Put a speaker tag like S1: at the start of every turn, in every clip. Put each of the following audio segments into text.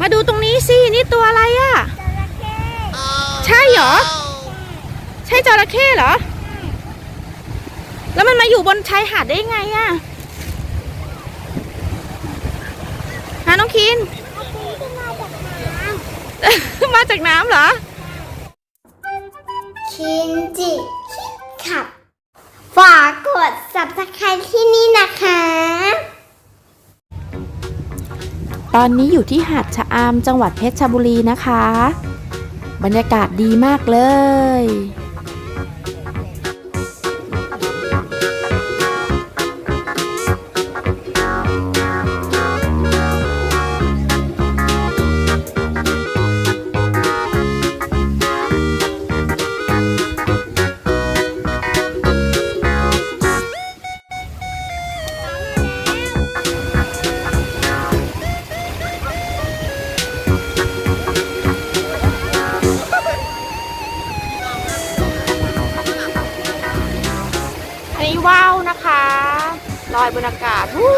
S1: มาดูตรงนี้สิ นี่ตัวอะไรอะ่ะ
S2: จระเข้
S1: ใช่เหรอ ใช่จระเข้เหรอ แล้วมันมาอยู่บนชายหาดได้ไงอะ่ะฮะน้องคิน
S2: เอาปีขึ้นมาจากน้
S1: มาจากน้ำเหรอำ
S2: คินจิคิดขับ ฝากกด subscribe ที่นี่นะคะ
S1: ตอนนี้อยู่ที่หาดชะอามจังหวัดเพชรบุรีนะคะ บรรยากาศดีมากเลย ลอยบนอากาศวู้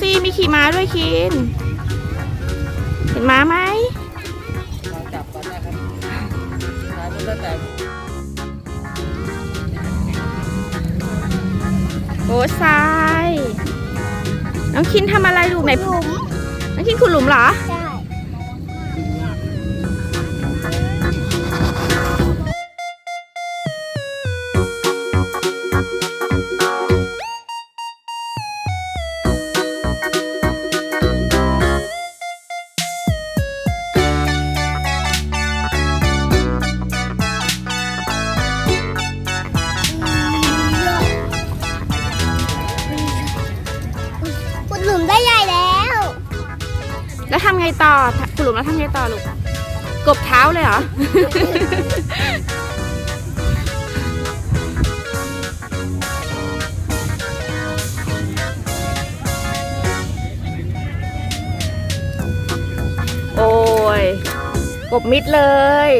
S1: ซีมีขี่ม้าด้วยคิน เห็นม้าไหม
S3: จับกันนะครับถ่ายมันตั้งแต่
S1: โอ้ทราย น้องคินทำอะไรลูกไหน
S2: หลุม
S1: น้องคินขุดหลุมเหรอ ต่อขุดหลุมแล้วทำไงต่อลูก กบเท้าเลยเหรอ โอ้ย กบมิดเลย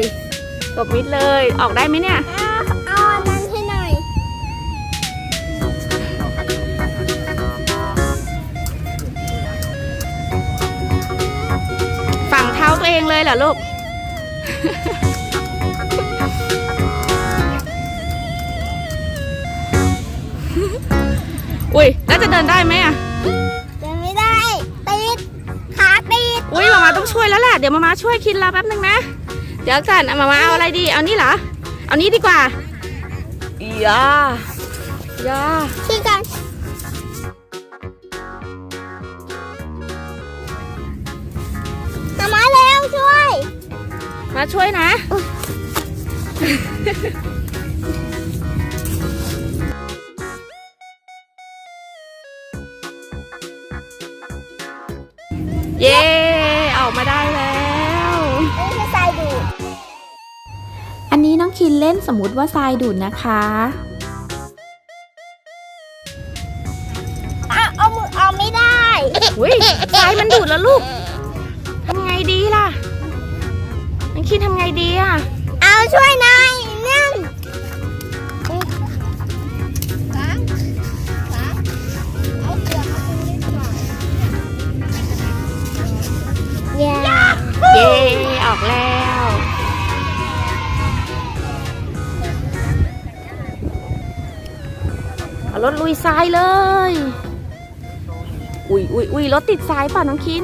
S1: กบมิดเลย ออกได้ไหมเนี่ย
S2: เอ
S1: งเลยเหรอลูก อุ้ยแล้วจะเดินได้ไหมอะ
S2: เดินไม่ได้ติดขาติด
S1: อุ้ยมามาต้องช่วยแล้วแหละ เดี๋ยวมามาช่วยคินเราแป๊บนึงนะ เดี๋ยวกันเอามามาเอาอะไรดี เอานี่เหรอ เอานี้ดีกว่าอียาอยา
S2: ที่กัน มาช่วย
S1: นะ เย้ออกมาได้แล้ว
S2: ไม่ใช่ทรายดูด
S1: อันนี้น้องคินเล่นสมมติว่าทรายดูดนะคะ
S2: อะเอามือเอาไม่ได้
S1: อุ้ยทรายมันดูดแล้วลูกทำไงดีล่ะน้อง คินทำไงดีอะ
S2: เอาช่วยหน่อยนึ่งเย้
S1: เย้ออกแล้ว เอารถลุยทรายเลย อุ้ยอุ้ยอุ้ยรถติดทรายป่ะน้องคิน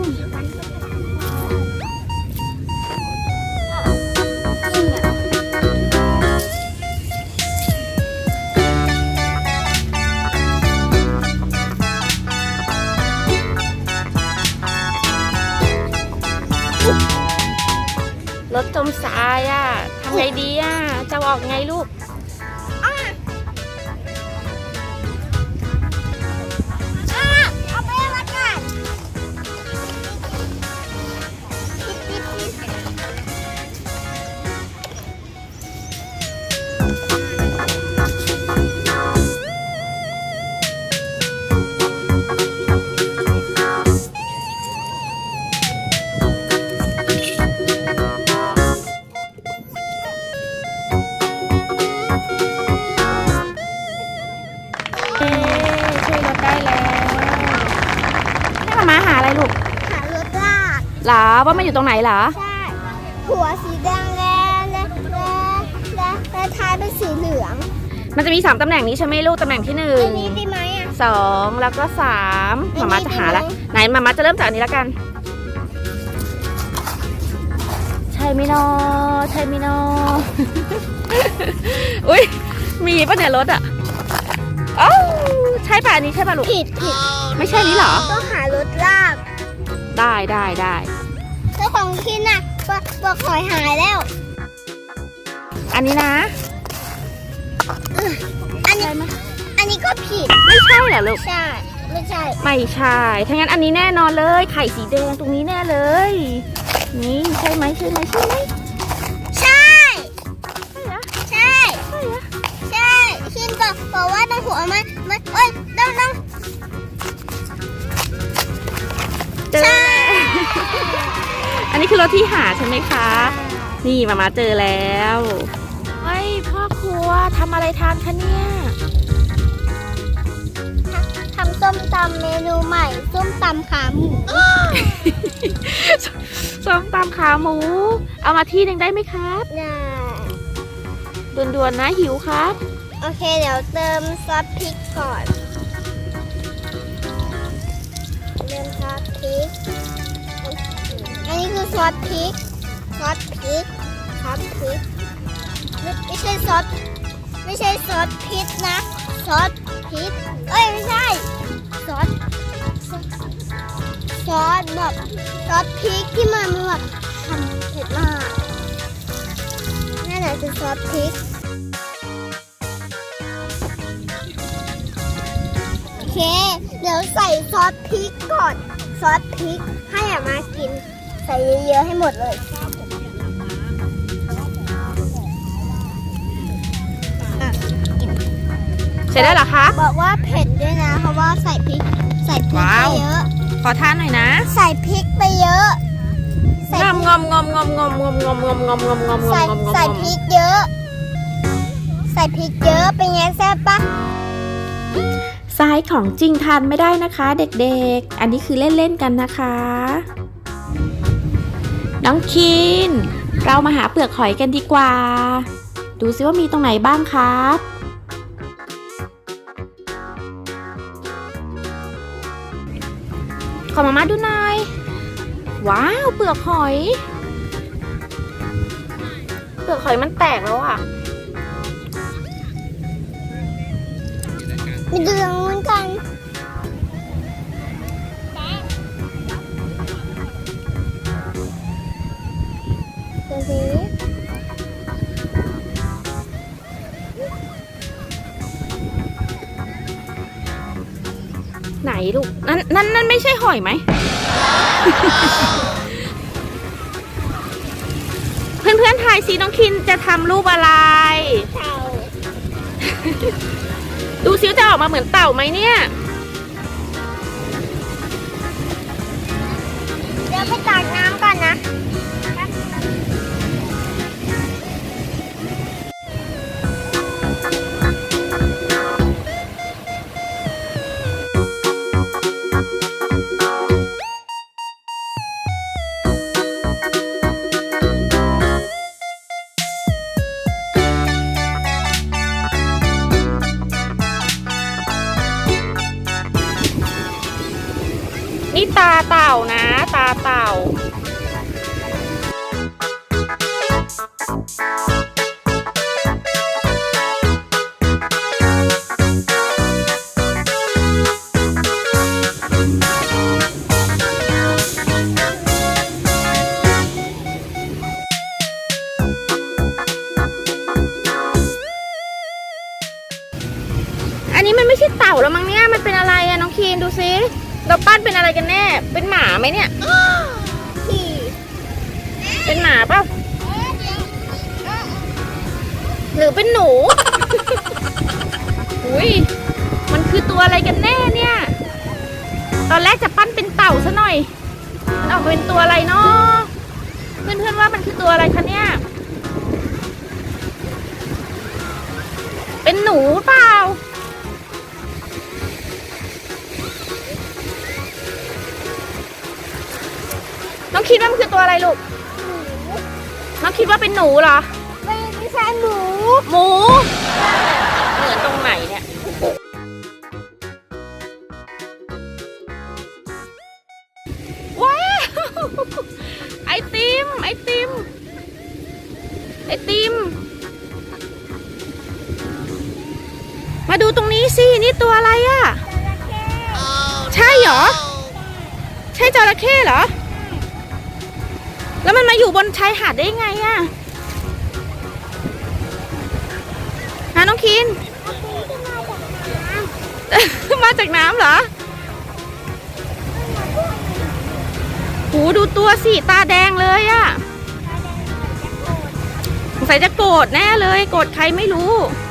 S1: สายอะทำไงดีอะจะออกไงลูก หรอว่ามันอยู่ตรงไหนเหรอ
S2: ใช่หัวสีแดงแล้วและและและและท้ายเป็นสีเหลือง
S1: มันจะมีสามตำแหน่งนี้ใช่ไหมลูกตำแหน่งที่หนึ่ง
S2: อันนี้ได้ไหมอะ
S1: สองแล้วก็สามมามาจะหาละ
S2: ได้ไหม
S1: ไหนมามาจะเริ่มจากอันนี้แล้วกัน ใช่ไหมนอใช่ไหมนออุ้ยมีปะเนี่ยรถอะเอ้าใช่ป่ะอันนี้ใช่ป่ะลูก
S2: ผิดผิด
S1: ไม่ใช่นี้เหรอ
S2: ต้องหารถลาก
S1: ได้ได้ได้
S2: ของคินน่ะบอกบอกหอยหายแล้ว
S1: อันนี้นะ
S2: อันนี้ อันนี้ก็ผิด
S1: ไม่ใช่เหรอลูก
S2: ใช่ ไม่ใช่
S1: ไม่ใช่ถ้างั้นอันนี้แน่นอนเลย ไข่สีแดงตรงนี้แน่เลย นี่ใช่ไหมใช่ไหมใช่ไหม
S2: ใช่
S1: ใช่เหรอ
S2: ใช่
S1: ใช่เหรอ
S2: ใช่คินบอกบอกว่าต้องหัวมันมันเอ้ยต้องต้อง
S1: เจอแล้ว อันนี้คือรถที่หาใช่ไหมคะ นี่มามาเจอแล้วเฮ้ยพ่อครัวทำอะไรทานคะเนี่ย
S2: ทำส้มตำเมนูใหม่ ส้มตำขาหมู
S1: ส้มตำขาหมู เอามาที่หนึ่งได้ไหมครับ
S2: ได้
S1: ด่วนๆนะหิวครับ
S2: โอเค เดี๋ยวเติมซอสพริกก่อนเติมซอสพริก อันนี้คือซอสพริก ซอสพริก ซอสพริกไม่ไม่ใช่ซอส ไม่ใช่ซอสพริกนะ ซอสพริก เอ้ยไม่ใช่ ซอส ซอสแบบซอสพริกที่มันแบบทำเผ็ดมาก นั่นแหละคือซอสพริกโอเคเดี๋ยวใส่ซอสพริกก่อน ซอสพริกให้อามากิน ส่เยอะๆให้หมดเลย
S1: เสร็จแล้วเหรอคะ
S2: บอกว่าเผ็ดด้วยนะ เพราะว่าใส่พริกใส่พริก
S1: ว้า
S2: ไป
S1: ว
S2: เยอะ
S1: ขอทานหน่อยนะ
S2: ใส่พริกไปเยอะใส่
S1: งอมงอมงอมงอมงอมงอมงอมงอมงอมงอมงอมงอ
S2: ใส่
S1: มงอม
S2: ใส่พริกเยอะ ใส่พริกเยอะเป็นไงแซ่บปะ
S1: ซ้ายของจริงทานไม่ได้นะคะ เด็กๆ อันนี้คือเล่นๆกันนะคะ น้องคิน เรามาหาเปลือกหอยกันดีกว่า ดูซิว่ามีตรงไหนบ้างครับ ขอมามาดูหน่อย ว้าวเปลือกหอย เปลือกหอยมันแตกแล้วอะ
S2: มีเดืองเหมือนกัน
S1: ลูก นั่นนั่นนั่นไม่ใช่หอยไหม เพื่อนเพื่อนทายสิน้องคินจะทำรูปอะไร
S2: เต่า
S1: ดูซิวจะออกมาเหมือนเต่าไหมเนี่ย
S2: เดี๋ยวไปตักน้ำก่อนนะ
S1: อันนี้มันไม่ใช่เต่าแล้วมั้งเนี่ย มันเป็นอะไรอะน้องคีนดูซิเราปั้นเป็นอะไรกันแน่ เป็นหมาไหมเนี่ย
S2: ขี่
S1: เป็นหมาเปล่า หรือเป็นหนู อุ้ยมันคือตัวอะไรกันแน่เนี่ย ตอนแรกจะปั้นเป็นเต่าซะหน่อย มันออกมาเป็นตัวอะไรเนาะเพื่อนๆว่ามันคือตัวอะไรคะเนี่ย เป็นหนูเปล่าน้องคิดว่ามันคือตัวอะไรลูก น้องคิดว่าเป็นหนูเหรอ หมู เหมือนตรงไหนเนี่ย ว้าว ไอติม ไอติม ไอติม มาดูตรงนี้สิ นี่ตัวอะไรอะ่ะ ใช่เหรอ ใช่จระเข้เหรอ แล้วมันมาอยู่บนชายหาดได้ไงอะฮะน้องคิน มาจากน้ำเหรอโหดูตัวสิตาแดงเลยอะสงสัยจะโกรธแน่เลย โกรธใครไม่รู้
S2: เ